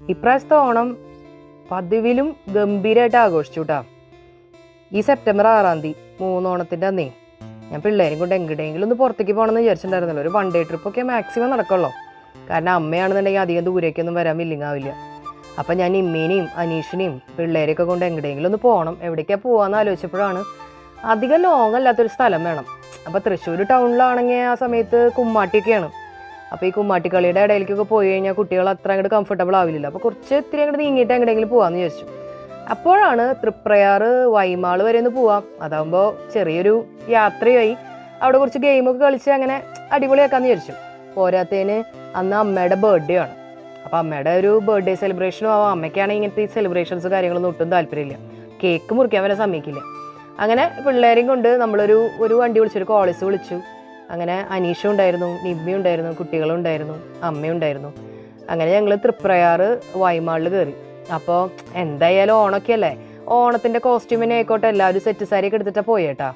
ഇപ്രാവശ്യത്തെ ഓണം പതിവിലും ഗംഭീരമായിട്ട് ആഘോഷിച്ചു ഈ സെപ്റ്റംബർ ആറാം തീയതി മൂന്നോണത്തിന്റെ അന്നേ ഞാൻ പിള്ളേരും കൊണ്ട് എങ്ങടെയെങ്കിലും ഒന്ന് പുറത്തേക്ക് പോകണമെന്ന് വിചാരിച്ചിട്ടുണ്ടായിരുന്നല്ലോ. ഒരു വൺ ഡേ ട്രിപ്പൊക്കെ മാക്സിമം നടക്കുള്ളൂ. കാരണം അമ്മയാണെന്നുണ്ടെങ്കിൽ അധികം ദൂരേക്കൊന്നും വരാൻ വില്ലിങ്ങാവില്ല അപ്പം ഞാൻ ഇമ്മേനെയും അനീഷിനെയും പിള്ളേരെയൊക്കെ കൊണ്ട് എങ്ങടെയെങ്കിലും ഒന്ന് പോകണം. എവിടേക്കാണ് പോകാമെന്ന് ആലോചിച്ചപ്പോഴാണ് അധികം ലോങ് അല്ലാത്തൊരു സ്ഥലം വേണം. അപ്പോൾ തൃശ്ശൂർ ടൗണിലാണെങ്കിൽ ആ സമയത്ത് കുമ്മാട്ടിയൊക്കെയാണ്. അപ്പോൾ ഈ കുമ്മാട്ടിക്കളിയുടെ ഇടയിലേക്കൊക്കെ പോയി കഴിഞ്ഞാൽ കുട്ടികൾ അത്ര അങ്ങോട്ട് കംഫർട്ടബിൾ ആവില്ല അപ്പോൾ കുറച്ച് ഇത്തിരി അങ്ങോട്ട് നീങ്ങിയിട്ട് എങ്ങനെയെങ്കിലും പോകാമെന്ന് വിചാരിച്ചു. അപ്പോഴാണ് തൃപ്രയാറ് വൈമാൾ വരെ ഒന്ന് പോവാം. അതാകുമ്പോൾ ചെറിയൊരു യാത്രയായി. അവിടെ കുറച്ച് ഗെയിമൊക്കെ കളിച്ച് അങ്ങനെ അടിപൊളിയാക്കാന്ന് വിചാരിച്ചു. പോരാത്തതിന് അന്ന് അമ്മയുടെ ബർത്ത്ഡേ ആണ്. അപ്പോൾ അമ്മയുടെ ഒരു ബർത്ത്ഡേ സെലിബ്രേഷനും ആവാം. അമ്മയ്ക്കാണെങ്കിൽ ഇങ്ങനത്തെ ഈ സെലിബ്രേഷൻസ് കാര്യങ്ങളൊന്നും ഒട്ടും താല്പര്യമില്ല. കേക്ക് മുറിക്കാൻ വരെ സമ്മതിക്കില്ല. അങ്ങനെ പിള്ളേരെയും കൊണ്ട് നമ്മളൊരു ഒരു വണ്ടി വിളിച്ചു ഒരു കോളേജ് വിളിച്ചു. അങ്ങനെ അനീഷും ഉണ്ടായിരുന്നു നിബ്ബിയും ഉണ്ടായിരുന്നു കുട്ടികളും ഉണ്ടായിരുന്നു അമ്മയും ഉണ്ടായിരുന്നു. അങ്ങനെ ഞങ്ങൾ തൃപ്രയാറ് വൈമാളിൽ കയറി അപ്പോൾ എന്തായാലും ഓണമൊക്കെ അല്ലേ ഓണത്തിന്റെ കോസ്റ്റ്യൂമിനെ ആയിക്കോട്ടെ എല്ലാവരും സെറ്റ് സാരിയൊക്കെ എടുത്തിട്ടാ പോയേട്ടാ.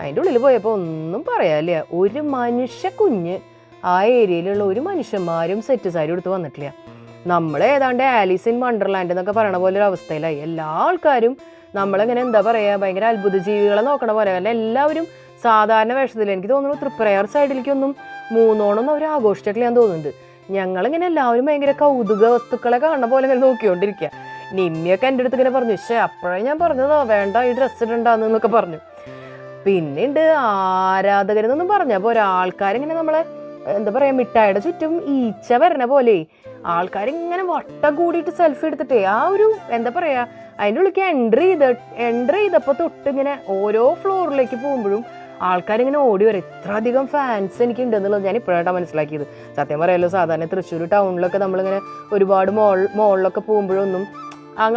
അതിന്റെ ഉള്ളിൽ പോയപ്പോൾ ഒന്നും പറയാനില്ല. ഒരു മനുഷ്യ കുഞ്ഞ് ആ ഏരിയയിലുള്ള ഒരു മനുഷ്യന്മാരും സെറ്റ് സാരി എടുത്ത് വന്നിട്ടില്ല. നമ്മൾ ഏതാണ്ട് ആലീസ് ഇൻ വണ്ടർലാൻഡ് എന്നൊക്കെ പറയണ പോലെ ഒരു അവസ്ഥയിലായി. എല്ലാ ആൾക്കാരും നമ്മളിങ്ങനെ എന്താ പറയുക ഭയങ്കര അത്ഭുത ജീവികളെ നോക്കണ പോലെ കാരണം എല്ലാവരും സാധാരണ വേഷത്തിൽ എനിക്ക് തോന്നുന്നു തൃപ്രയർ സൈഡിലേക്കൊന്നും മൂന്നോണം അവർ ആഘോഷിച്ചിട്ടില്ല ഞാൻ തോന്നുന്നുണ്ട്. ഞങ്ങളിങ്ങനെ എല്ലാവരും ഭയങ്കര കൗതുക വസ്തുക്കളെ കാണുന്ന പോലെ ഇങ്ങനെ നോക്കിക്കൊണ്ടിരിക്കുക നിമ്മിയൊക്കെ എന്റെ അടുത്ത് ഇങ്ങനെ പറഞ്ഞു പക്ഷേ അപ്പോഴേ ഞാൻ പറഞ്ഞതാ വേണ്ട ഈ ഡ്രസ്സ് ഇടണ്ടാന്ന് എന്നൊക്കെ പറഞ്ഞു. പിന്നീട് ആരാധകരെന്നൊന്നും പറഞ്ഞു അപ്പോൾ ഒരാൾക്കാരിങ്ങനെ നമ്മളെ എന്താ പറയുക മിഠായിയുടെ ചുറ്റും ഈച്ച വരണ പോലെ. ആൾക്കാരിങ്ങനെ വട്ടം കൂടിയിട്ട് സെൽഫി എടുത്തിട്ടേ ആ ഒരു എന്താ പറയുക അതിന്റെ ഉള്ളിലേക്ക് എൻട്രി ചെയ്ത് എൻട്രി ചെയ്തപ്പോൾ തൊട്ട് ഇങ്ങനെ ഓരോ ഫ്ലോറിലേക്ക് പോകുമ്പോഴും ആൾക്കാരിങ്ങനെ ഓടി വരും. ഇത്ര അധികം ഫാൻസ് എനിക്ക് ഉണ്ടെന്നുള്ളത് ഞാൻ ഇപ്പോഴായിട്ടാണ് മനസ്സിലാക്കിയത്. സത്യം പറയാലോ സാധാരണ തൃശ്ശൂർ ടൗണിലൊക്കെ നമ്മളിങ്ങനെ ഒരുപാട് മോൾ മോളിലൊക്കെ പോകുമ്പോഴൊന്നും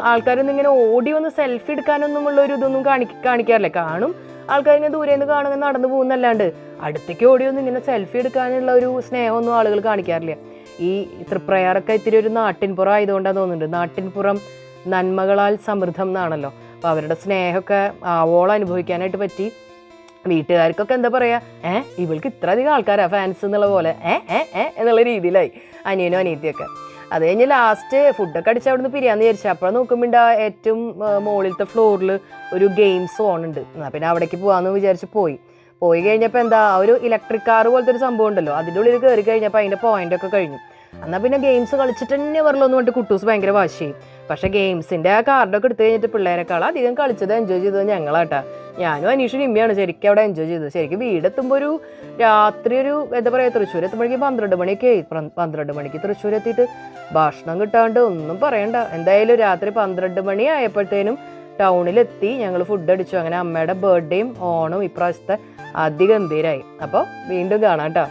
ആൾക്കാരൊന്നും ഇങ്ങനെ ഓടി വന്ന് സെൽഫി എടുക്കാനൊന്നും ഉള്ള ഒരു ഇതൊന്നും കാണി കാണിക്കാറില്ല. കാണും ആൾക്കാരിങ്ങനെ ദൂരെ നിന്ന് കാണുക നടന്നു പോകുന്നല്ലാണ്ട് അടുത്തേക്ക് ഓടി വന്ന് ഇങ്ങനെ സെൽഫി എടുക്കാനുള്ള ഒരു സ്നേഹമൊന്നും ആളുകൾ കാണിക്കാറില്ല. ഈ തൃപ്രയാറൊക്കെ ഇത്തിരി ഒരു നാട്ടിൻപുറം ആയതുകൊണ്ടാണ് തോന്നുന്നുണ്ട്. നാട്ടിൻപുറം നന്മകളാൽ സമൃദ്ധം എന്നാണല്ലോ. അപ്പോൾ അവരുടെ സ്നേഹമൊക്കെ ആവോളം അനുഭവിക്കാനായിട്ട് പറ്റി. വീട്ടുകാർക്കൊക്കെ എന്താ പറയാ ഏ ഇവൾക്ക് ഇത്ര അധികം ആൾക്കാരാ ഫാൻസ് എന്നുള്ള പോലെ ഏ ഏ ഏ എന്നുള്ള രീതിയിലായി അനിയനും അനിയത്തിയൊക്കെ. അത് കഴിഞ്ഞ് ലാസ്റ്റ് ഫുഡൊക്കെ അടിച്ച് അവിടുന്ന് പിരിയാന്ന് വിചാരിച്ചു അപ്പോൾ നോക്കുമ്പോൾ ഏറ്റവും മുകളിലത്തെ ഫ്ലോറിൽ ഒരു ഗെയിം സോൺ ഉണ്ട്. എന്നാ പിന്നെ അവിടേക്ക് പോകാമെന്ന് വിചാരിച്ച് പോയി. പോയി കഴിഞ്ഞപ്പോൾ എന്താ ഒരു ഇലക്ട്രിക് കാർ പോലത്തെ ഒരു സംഭവം ഉണ്ടല്ലോ. അതിന്റെ ഉള്ളിൽ കയറി കഴിഞ്ഞപ്പോൾ അതിന്റെ പോയിന്റ് ഒക്കെ കഴിഞ്ഞു. എന്നാൽ പിന്നെ ഗെയിംസ് കളിച്ചിട്ട് തന്നെ വരലൊന്നും പറഞ്ഞിട്ട് കുട്ടൂസ് ഭയങ്കര വാശി. പക്ഷേ ഗെയിംസിന്റെ ആ കാർഡൊക്കെ എടുത്തു കഴിഞ്ഞിട്ട് പിള്ളേരെക്കാൾ അധികം കളിച്ചത് എൻജോയ് ചെയ്തത് ഞങ്ങളാട്ടാ. ഞാനും അനീഷും ഇമ്മയാണ് ശരിക്കും അവിടെ എൻജോയ് ചെയ്തത്. ശരിക്കും വീടെത്തുമ്പോൾ ഒരു രാത്രി ഒരു എന്താ പറയുക തൃശ്ശൂർ എത്തുമ്പോഴേക്കും പന്ത്രണ്ട് മണിയൊക്കെ ആയി. പന്ത്രണ്ട് മണിക്ക് തൃശ്ശൂർ എത്തിയിട്ട് ഭക്ഷണം കിട്ടാണ്ട് ഒന്നും പറയണ്ട. എന്തായാലും രാത്രി പന്ത്രണ്ട് മണി ആയപ്പോഴത്തേനും ടൗണിലെത്തി ഞങ്ങൾ ഫുഡ് അടിച്ചു. അങ്ങനെ അമ്മയുടെ ബർത്ത്ഡേയും ഓണവും ഇപ്രാവശ്യത്തെ അതിഗംഭീരായി. അപ്പോൾ വീണ്ടും കാണാം കേട്ടോ.